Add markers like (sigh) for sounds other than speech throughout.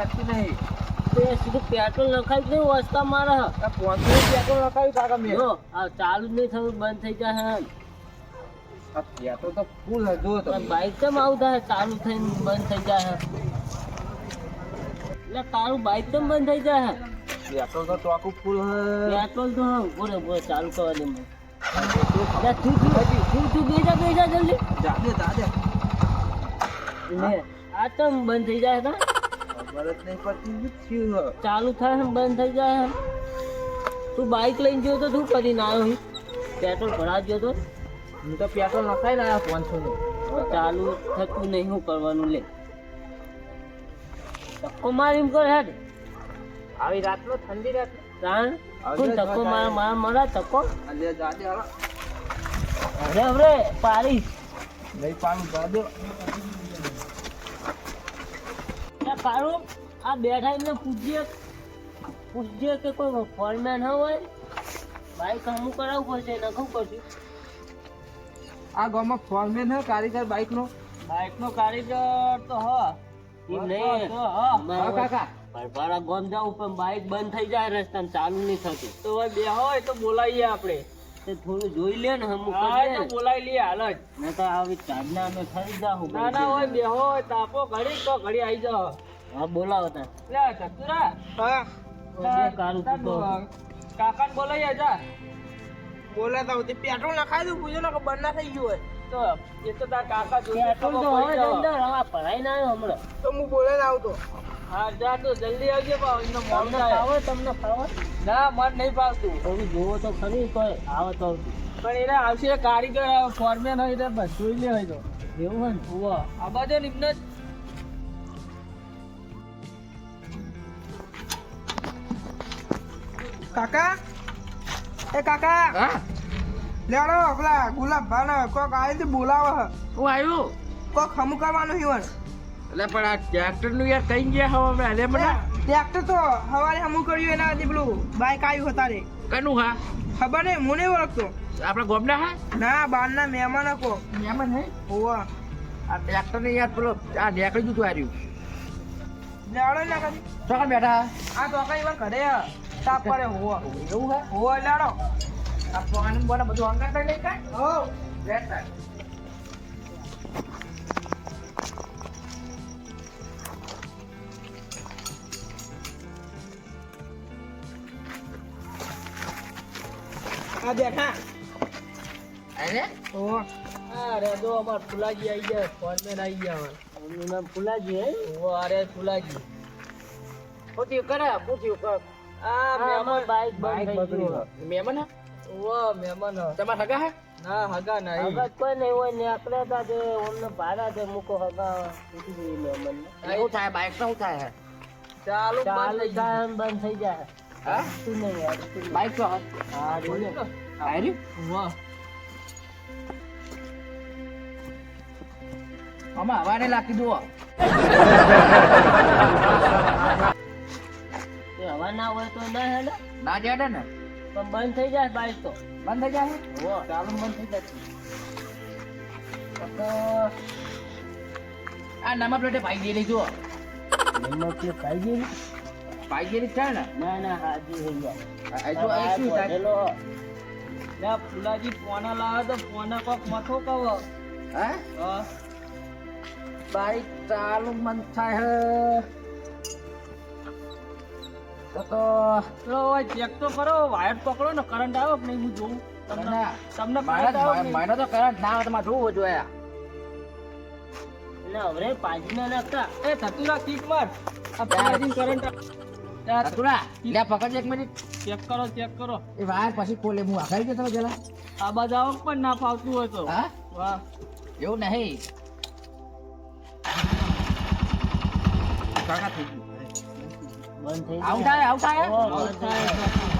હેડતું નહીં. પેટ્રોલ નખાવી દઉં વસ્તા મારે. પોંચસો પેટ્રોલ નખાવ્યું કાકા મેં ચાલુ જ નહીં થયું બંધ થઈ જાય પેટ્રોલ તો ફૂલ હતો બાઈક કેમ આવું થાય? ચાલુ થઈને બંધ થઈ જાય? એટલે તારું બાઈક કેમ બંધ થઈ જાય? પેટ્રોલ તો ચોકું ફૂલ પેટ્રોલ તો બોલે બોલે ચાલુ કરવા દે મને. તું તું તું તું બેજા બેજા જલ્દી. જાદે જાદે આ કેમ બંધ થઈ જાય? ખબર જ નહીં પડતી શું થયું ચાલુ થાય ને બંધ થઈ જાય. તું બાઈક લઈને ગયો તો તું કરીને આવ્યો હી? પેટ્રોલ ભરા ગયો તો? હું તો પેટ્રોલ નખાઈ ના આવ્યા પાંચસો નું. ચાલુ થતું નહીં હું કરવાનું લે. ધક્કો મારી કર હેડ. આવી રાતનો ઠંડી રાત. કારણ કોણ ધક્કો મારા મારા મારા ધક્કો? અરે અરે પાડીશ નહીં પાણી જાદે લે આ બેઠા એમને પૂછજે. પૂછજે કે કોઈ ફોરમેન હોય. બાઈક હમું કરાવવું પડશે નખું કરશું? આ ગામમાં ફોરમેન હે કારીગર બાઈક નો? બાઈક નો કારીગર તો હ. ઈ નહીં. હા. કાકા. પરપારા ગોમ જાવું પણ બાઈક બંધ થઈ જાય રસ્તામાં ચાલુ નહીં થતું. તો બે હોય તો બોલાવીએ આપણે. થોડું જોઈ લે ને હમું તો બોલાવી લઈએ હાલ જ. નહીં તો આવી ચાંદના અમે ખરી જાહું ના ના હોય બે હોય તાપો ઘડી તો ઘડી આવી જાઓ. હા બોલાવો તા લે ચતુરા. હા. તું તો. કાકા ને બોલાવી જા. બોલાતા હોય પેટ્રોલ નખાઈ દઉં પૂછો ને કે બંધ ના થઈ ગયું હોય. તો એ તો તાર કાકા જોઈએ પેટ્રોલ તો હવે અંદર હવે ભરાઈ ના આવ્યો હમણાં. તો હું બોલે આવતો. હા જા તો જલ્દી આવજે પાવ એનો મોડું તમને થાય. તમને ફાવે? ના મન નહીં ભાવતું થોડું જોવો તો ખરી કોઈ આવે તો પણ એને આવશે કારીગર ફોર્મેન હોય એટલે બધું લે હોય તો. એવું હોય ને? આ બાજુ નિમ્ન કાકા? એ કાકા હા? લેડો પેલા ગુલાબ ભાને કોક આવી થી બોલાવે. હું આવ્યું? કોક હમું કરવાનું હિવન એટલે પણ આ ટ્રેક્ટરનું યાર કઈ ગયા હવે અમે હાલે મને? ટ્રેક્ટર તો હવારે હમું કર્યું એના આથી પેલું બાઈક આવ્યું હતા રે કનું હા? ખબર નહીં હું નહીં ઓળખતો. આપણા ગોમના હા? ના બારના મહેમાન કો મહેમાન હે? હોવા. આ ટ્રેક્ટર ને યાર પેલો આ નીકળી જતું હાર્યું. લેડો ના કદી ચોકન બેઠા આ તો કઈ વાર ઘરે. હે. તાપ પડે હોવા એવું હે? હોવા લાડો આ પાણી બોલે બધું અંગર થઈ લઈ કાંઈ હો બેઠા આ બેઠા. અરે અરે જો અમાર ફુલાજી આવી ગયા ફોરમેન આવી ગયા નામ ફુલાજી હે? ઓ અરે ફુલાજી. પૂછ્યું કરે પૂછ્યું કર. આ મહેમાન બાઈક બંધ થઈ ગયું. મહેમાન હે મહેમાન હે. હગા હે? ના હગા નહીં હગત કોઈ નહીં હોય ને આપણે તા જે ઓમને ભાડા દે મૂકો હગા પૂછી દઈએ મહેમાનને. શું થાય બાઈક શું થાય ચાલુ બંધ થઈ બંધ થઈ જાય. હા? શું નહીં યાર બાઈક તો હા જોઈ લે. ગયું. આમાં હવા ને લાગતી જુઓ. એ (laughs) હવા ના હોય તો ના હેડે. ના જેડે ને? પણ બંધ થઈ જાય બાઈક તો. બંધ થઈ જાય હો ચાલુ બંધ થઈ જાય. તો આ નંબર પ્લેટે ભાઈ ગયેલી જુઓ. નંબર પ્લેટ ભાઈ ગઈ ભાઈ ગયેલી છે ને? ના ના હાજી થઈ જાય. આ જો આ શું થાય? ભરેલો. લે ફુલાજી પોના લાવે તો પોના કોક મથો કહો. હે? હા. બાઈક ચાલુ મન થાય હે. તો તો તો હવે ચેક તો કરો વાયર પકડો ને કરંટ આવ્યો કે નહીં હું જોઉં. તમને તમને મારા કરંટ આવ્યો કે નહીં? મારા તો કરંટ ના આવે તો મારે જોયા. એટલે હવે પાછી ના નાખતા એ ધતુરા કિક માર. કરંટ પકડ એક મિનિટ. ચેક કરો ચેક કરો. એ વાયર પછી ખોલે હું આઘાડી જતો પેલા. આ બાજુ પણ ના ફાવતું હોય તો. હા? વાહ. એવું નહીં. કાકા થઈ ગયું. બંધ થઈ આવું થાય આવું થાય બંધ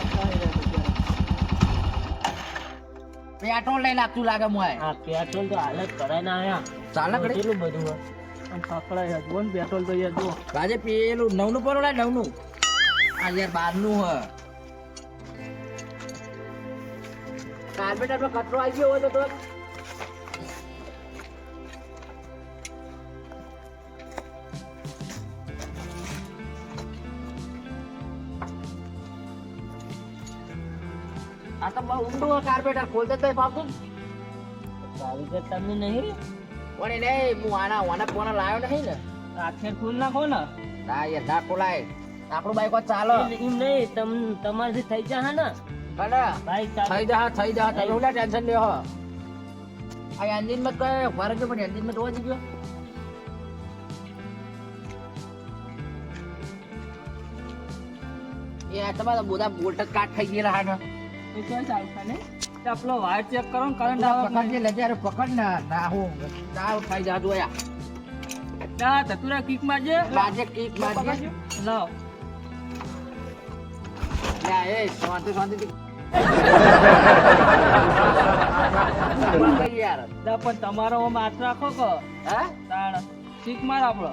પેટ્રોલ લઈ લાગતું લાગે મોય. આ પેટ્રોલ તો હાલત કરાય ના આયા. ચાલે કડે કેટલું બધું આમ પકડાય જુઓ ને પેટ્રોલ તો યાર જુઓ. આજે પેલું નવનું પર લાય નવનું? આ યાર બારનું હ કાર્બેટર પર કચરો આવી ગયો હોય તો તો આ તો બહુ ઊંડું કાર્પેટર ખોલતે તો ફાવતું કારીગર તમે નહીં? પણ એને હું આના વાના પોના લાવ્યો નહીં ને. આખેર ખોલ નાખો ને. ના યાર ના ખોલાય. આપણું બાઈક ચાલો. એમ નહીં તમ તમારથી થઈ જા હા ને કને બાઈક થઈ જા થઈ જા તમે ઉલા ટેન્શન લ્યો આ એન્જિનમાં કઈ ફરક પણ એન્જિનમાં જોવા ગયો એ તમારા બધા બોલ્ટ કાટ થઈ ગયેલા હા એ તો ને આપણો વાયર ચેક કરો ને કરંટ આવે પકડ જે લેજે પકડ ના ના હું ના થઈ જા જોયા ના ધતુરા કિક મારજે. બાજે કિક મારજે. લાવ. યા એ શાંતિ શાંતિ ના પણ તમારો હાથ રાખો કે? હા? તાણ. શીખ માર આપણો.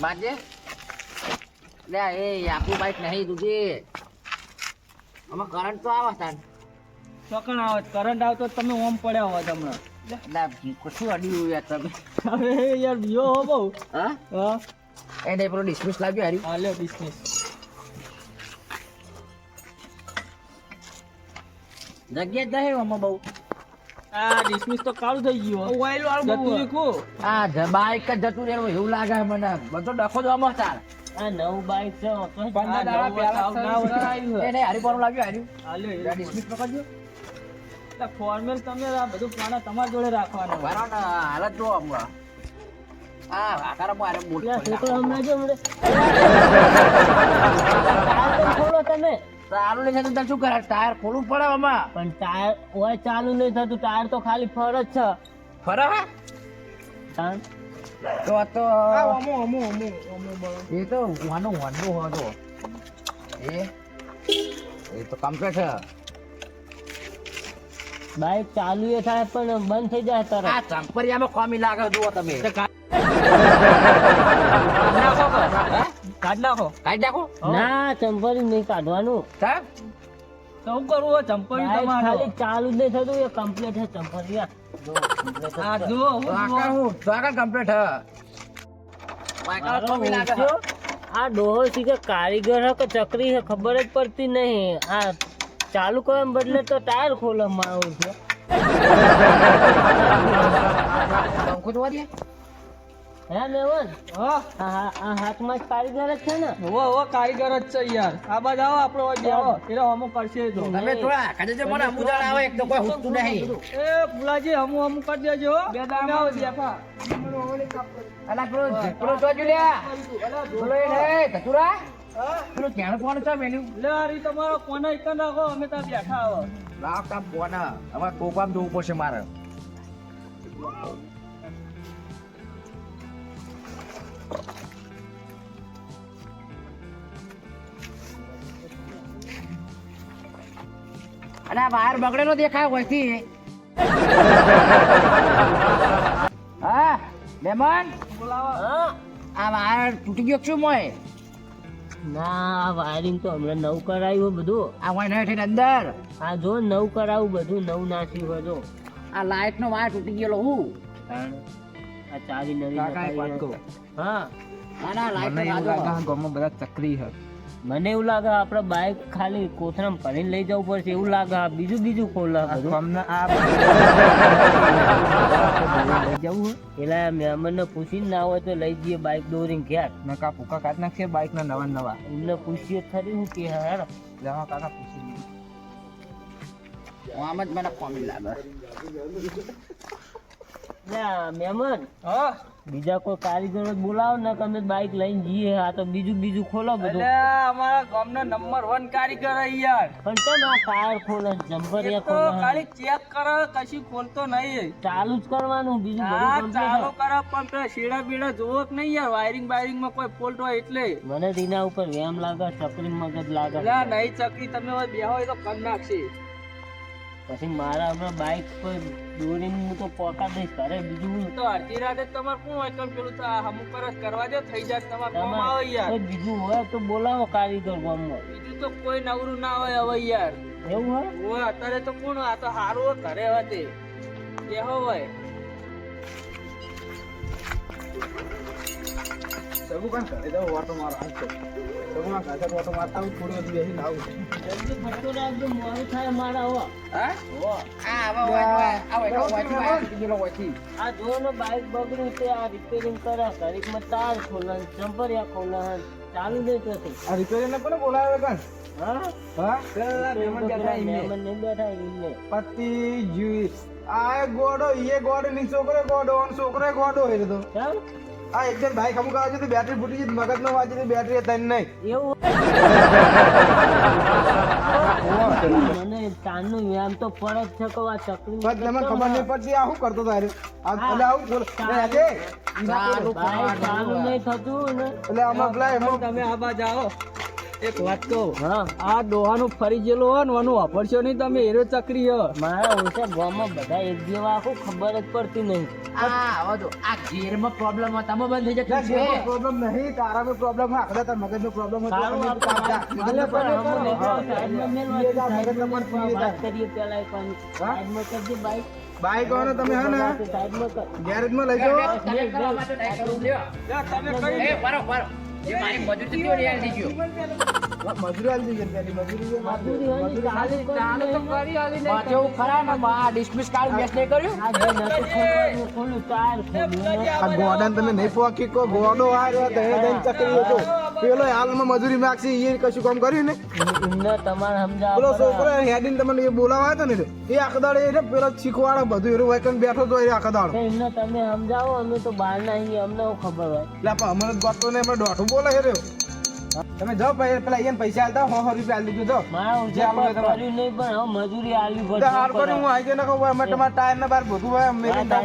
બાજે લે એ આખું બાઈક નહીં દુજી આમાં કરંટ તો આવે તાન. ચોકણ આવે? કરંટ આવતો તમે ઓમ પડ્યા હોત હમણાં. ના કશું અડ્યું યાર તમે. અરે યાર બીઓ હો બહુ. હા? હા. એને પેલો ડિસમિસ લાગ્યો હારી. હા લ્યો ડિસમિસ જગ્યા જ નહીં આમાં બહુ. આ ડિસ્મિસ તો કાળું થઈ ગયું ઓઇલ વાળું જતું રીખું આ બાઈક જ જતું રહેવું એવું લાગે મને. બધો ડખો જ આમાં તાર. આ નવું બાઈક છે તો પંદર દાડા પહેલા સર્વિસ કરાવ્યું છે. એને હારી પર લાગ્યો હાર્યું હા લ્યો એ ડિસ્મિસ પકડજો ફોર્મેલ તમે આ બધું પાના તમારા જોડે રાખવાના. બરાબર હાલત જો હમણાં હા આકારમાં હારે મોટું છોકરો હમણાં જો ટાયર (laughs) ખોલો તમે. ચાલુ નહીં થતું શું કરે? ટાયર ખોલવું પડે આમાં. પણ ટાયર હોય ચાલુ નહીં થતું ટાયર તો ખાલી ફર જ છે. ફર હે? તો આ તો અમો અમો અમો અમો. એ તો વાનું વાનું હતો. એ? એ તો કમ્પ્લીટ છે. બાઈક ચાલુ એ થાય પણ બંધ થઈ જાય તારે. આ ચંપરિયામાં કોમી લાગે જુઓ તમે. કાઢ નાખો કાઢ નાખો. ના ચંપરી નહીં કાઢવાનું. સાહેબ? શું કરવું ચંપરી તમારે. ખાલી ચાલુ જ નહીં થતું એ કમ્પ્લીટ છે ચંપલિયા જો જ આ હું કમ્પ્લીટ હે. લાગે ડોહો સી કે કારીગર હે કે ચકરી હે ખબર જ પડતી નહીં. આ ચાલુ કરવા બદલે તો ટાયર ખોલવામાં મારું છે. હે મેવન હા. આ હાથમાં જ કારીગર જ છે ને? ઓ કારીગર જ છે યાર. આ બાજુ આવો આપણો હોય બેહો. એટલે હમું કરશે એ તો તમે થોડા કાજે જે મને અમુદાણ આવે એક તો કોઈ હુંકતું નહીં. એ ફુલાજી હમું હમું કરી દેજો હો. તમે આવો બેઠા. અલા પેલો પેલો જોજો લ્યા પેલો એ નહીં કચુરા પેલો ક્યાં કોણ છે મેન્યુ લે આ તમારો કોને એક રાખો અમે ત્યાં બેઠા આવો લાવ તા બોના. હવે ટોપામ જોવું પડશે મારે. અને આ બહાર બગડેલો દેખાય હોયથી. હા મહેમાન આ વાયર તૂટી ગયો શું મોય? ના આ વાયરિંગ તો હમણાં નવું કરાયું બધું. આ હોય નહીં અંદર. આ જો નવું કરાવું બધું નવું નાખ્યું હોય જો. આ લાઈટ નો વાયર તૂટી ગયેલો હું? આ ચાવી નવી. હે. ના ના લાઈટ ગામમાં બધા ચકરી હે. મને એવું લાગે આપણે બાઈક ખાલી કોથરામાં ભરીને લઈ જવું પડશે એવું લાગે બીજું બીજું ખોલે બધું. લઈ જવું પેલા મહેમાનને પૂછીને ના હોય તો લઈ જઈએ બાઈક દોરીને ઘેર. નકા ભૂકા કાઢ નાખશે બાઈક ના નવા નવા. એમને પૂછીએ ખરી હું કે હેર જવા કાકા પૂછી આમ જ મને કોમી લાગે. મહેમાન. હા? બીજા કોઈ કારીગર બોલાવો ને તમે બાઈક લઈને જઈએ. આ તો બીજું બીજું ખોલો બધું. અમારા ગામના નંબર વન કારીગર યાર. પણ કેમ આ ટાયર ખોલે? જમ્પરિયા ખોલે ખાલી ચેક કરો કશું ખોલતો નહીં. ચાલુ જ કરવાનું બીજું બધું ચાલુ કરો પણ પેલા શીડા બીડા જોવો કે નહીં યાર? વાયરિંગ બાયરિંગમાં કોઈ ફોલ્ટ હોય એટલે. મને દીના ઉપર વેમ લાગે ચકરી મગજ લાગે. ના નહીં ચકરી તમે બેહો તો કર નાખશે. પછી મારા હમણાં બાઈક પર દોરીને હું તો પોકા દઈશ ઘરે બીજું હું. તો અડધી રાતે તમારે શું હોય? કેમ પેલું અમુક પર કરવા દે થઈ જાય તમારે કામ આવે યાર. બીજું હોય તો બોલાવો કારીગર ગામમાં. બીજું તો કોઈ નવરું ના હોય હવે યાર. એવું હોય? હોય અત્યારે તો કોણ આ તો હારું હોય ઘરે હોય તે. બેહો હોય. સગુ કાન ઘરે જાવ ઓટો મારો આજ સગુ માં કાકા ઓટો મારતા હું થોડી વાર બેસી લાવું જલ્દી ફટકો રાખજો મોડું થાય મારા હો? હા હો આ આવા હોય હોય આ હોય તો વાંચી વાંચી પેલો વાંચી આ જો ને બાઇક બગડ્યું તે આ રિપેરિંગ કરે ઘડીકમાં તાર ખોલે જમ્પરિયા ખોલે ચાલુ નહીં થતું આ રિપેરિંગ ને કોને બોલાવે કાન હા? હા? મહેમાન બેઠા એમને. મહેમાન બેઠા એમને. પતિ જીવી આ એ ગોડો ઈએ ગોડો ની છોકરો ગોડો અને છોકરો ગોડો હોય તો. આ એકદમ બાઈક અમુક આવે છે તો બેટરી ફૂટી ગઈ મગજ નો વાંચી બેટરી તને નહીં. એવું. મને તારનું વ્યાયામ તો ફરજ છે કે આ ચકરી બસ તમને ખબર નહીં પડતી આ શું કરતો તારે આ એટલે આવું બોલ. આજે ચાલુ નહીં થતું ને. એટલે આમાં પેલા એમાં તમે આ બાજુ આવો એક વાત કહું હા આ ડોહાનું ફરી જેલો હોય ને એનું વાપરશો નહીં તમે એરો ચકરી હો મારા ઓછા ગામમાં બધા એક જેવા આખું ખબર જ પડતી નહીં આ આવા જો આ ગેરમાં પ્રોબ્લેમ હોય તમે બંધ થઈ જતું પ્રોબ્લેમ નહીં તારામાં પ્રોબ્લેમ હોય આખા તાર મગજનો પ્રોબ્લેમ હોય સારું તો આપણે તમે ભલે જા. પણ હમણાં નહીં હા. તો સાઈડમાં મેલવા એ જા, સાઈડમાં મગજનો પણ પીએ વાત કરીએ પેલા એક વાર. સાઈડમાં કરજે બાઈક બાઈક વાળો તમે હે ને ગેરેજમાં લઈ જાઓ તમે જે મારી મજૂરી થતી હોય. આલી પેલી મજૂરી મજૂરી કરી નહીં. ખરા ને મેચ નહીં કર્યું? આ જે નતું ખોલવાનું ખોલું ચાર આ ગોડાને તમે નહીં પોકી કો ગોડો આ રહ્યો તો દહીં ચકરી હતો પેલો હાલમાં મજૂરી માગશે એ કશું કામ કર્યું ને એમને તમારે સમજાવવા પેલો. છોકરો હેડીને તમને એ બોલાવા હતો ને એ આખદાડ દાડે એ પેલો શીખવાડે બધું એનું વાયકન બેઠો તો એ આખદાડ દાડો. એમને તમે સમજાવો અમે તો બહાર ના અમને ખબર હોય? એટલે અમારે અમને જ ગોતો ને અમે દોઢું બોલે છે રહ્યો તમે જો પેલા અહીંયા પૈસા આલતા હો રૂપિયા આલી દીધો મારા જે આપણે કર્યું નહીં પણ હવે મજૂરી આલવી પડે હાર કરી હું આવી જઈને કહું અમે તમારા ટાયર ને બાર બધું હોય મેરી પર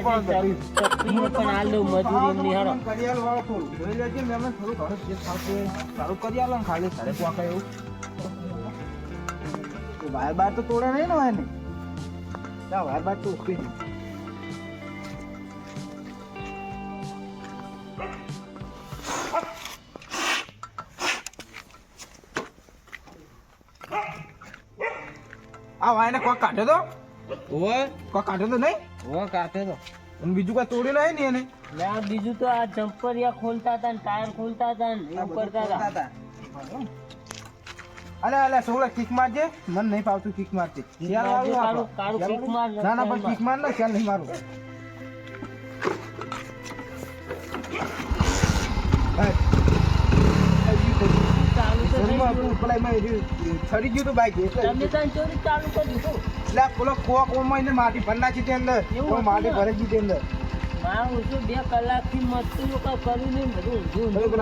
પણ આલું મજૂરી એમની હારો કરી આલો વાળો થોડું. જોઈ લેજે ને અમે થોડું ઘર જે થાતું સારું કરી આલો ખાલી સારે કોકા એવું. બાર બાર તો તોડે નહીં ને હોય ને ના વાયર બાર તો ઉખડી આ વાયને કોક કાઢ્યો તો? ઓય. કોક કાઢ્યો તો નહીં? ઓય કાઢે તો. અને બીજું કઈ તોડી નહીં ને એને? ને બીજું તો આ જમ્પરિયા ખોલતા હતા ને ટાયર ખોલતા હતા ને ઉપરતા હતા. અલે અલે સોળે કિક મારજે. મને નહીં પાવતું કિક મારજે શિયાળ વાળું કાળું- આપણો. કાળું શિયાળ કિક માર ને ના ના પણ કિક માર ને ખ્યાલ નહીં મારું. પેલા એમાં એ ગયું હતું બાઈક એટલે તમે ત્યાં ચોરી ચાલુ કરી દીધું. એટલે પેલો કોક ઓમાં એને માટી ભરી નાખી તે અંદર. માટી ભરે ગઈ અંદર. મારું બે કલાકથી મસ્તી નું કાંઈ કર્યું નહીં. બધું ઊંધું બરોબર,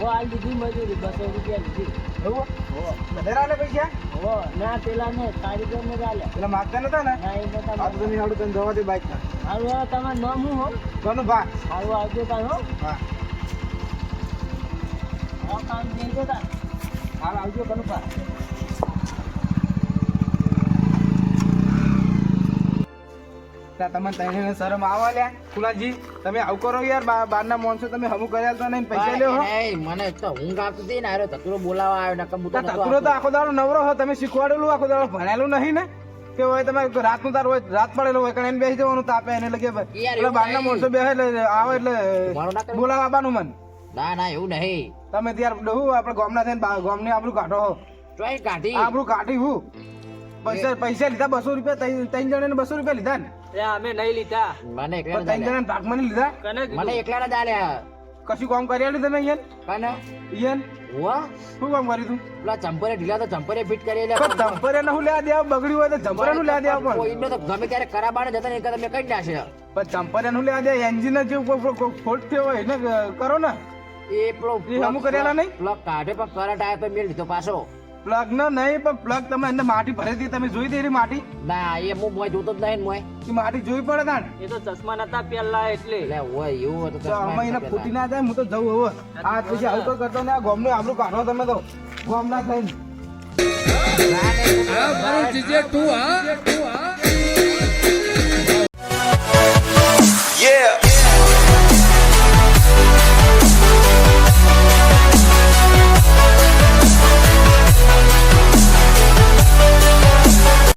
હો, આ લીધી મજૂરી બસો રૂપિયા લીધી. એવું? વધારે આલે પૈસા? હો ના પેલા ને કારીગર ને ચાલે પેલા માગતા નતા ને? ના એ નતા આ તો તમે જવા દે બાઈક હારું હવે તમારું નામ હો? કોનું ભા હારું આવજો તાર હો. હા કામ થઈ જતા. હાલ આવજો કોનું તમને તઈને શરમ આવા લ્યા ફુલાજી તમે આવું કરો યાર બહારના માણસો તમે હમું કર્યા તો નહીં પૈસા લ્યો હો મને તો ઊંઘ આવતી હતી ને હારે તતુરો બોલાવા આવ્યો નકર હું તો તકરો તો આખો દાડો નવરો હો તમે શીખવાડેલું આખો દાડો ભણેલું નહીં ને? કે હોય તમે રાતનું તાર હોય રાત પડેલો હોય કારણ એને બેસી જવાનું તાપે એને લગે બારના બહારના માણસો બેસે એટલે આવે એટલે. બોલાવા આવવાનું મન. ના ના એવું નહીં. તમે ત્યાર ડહું આપણે ગામના થઈને ગામને આપણું કાઢો હો. ચોઈ કાઢી. આપણું કાઢી હું? પૈસા પૈસા લીધા બસો રૂપિયા ત્રણ જણા ને બસો રૂપિયા લીધા ને? અમે નહીં લીધા. મને એકલા ત્રણ જણાને ભાગમાં નહીં લીધા? મને એકલા ના ચાલ્યા કશું કામ કરી આલ્યું તમે ઈયન કાને? ઈયન હુઆ શું કામ કર્યું તું? પેલા ચંપરે ઢીલા તો ચંપરે ફિટ કરી લે ચંપરે નું લેવા દેવા બગડ્યું હોય તો ચંપરે નું લેવા દેવા પણ. કોઈને તો ગમે ત્યારે કરાબાને જતા ને તમે કઈ નાખશે પણ ચંપરે નું લેવા દે એન્જિન જે ફોલ્ટ થયો હોય એને કરો ને. એ પેલો હમું કરેલા નહીં? પ્લગ કાઢે પણ કરંટ આવ્યો તો મેળ લીધો પાછો. પ્લગ ન નહીં પણ પ્લગ તમે અંદર માટી ભરી હતી. તમે જોઈ દેરી માટી? ના એ હું મોય જોતો જ નહીં ને મોય એ માટી જોઈ પડે ના એ તો ચશ્મા નતા પેલા એટલે. એટલે હોય એવું હોય તો અમે આમાં એને ફૂટી ના જાય હું તો જઉં હવે. આ પછી આવું તો કરતો ને આ ગોમનું આબરું કાઢો તમે તો. ગોમ ના થઈને તું નહીં,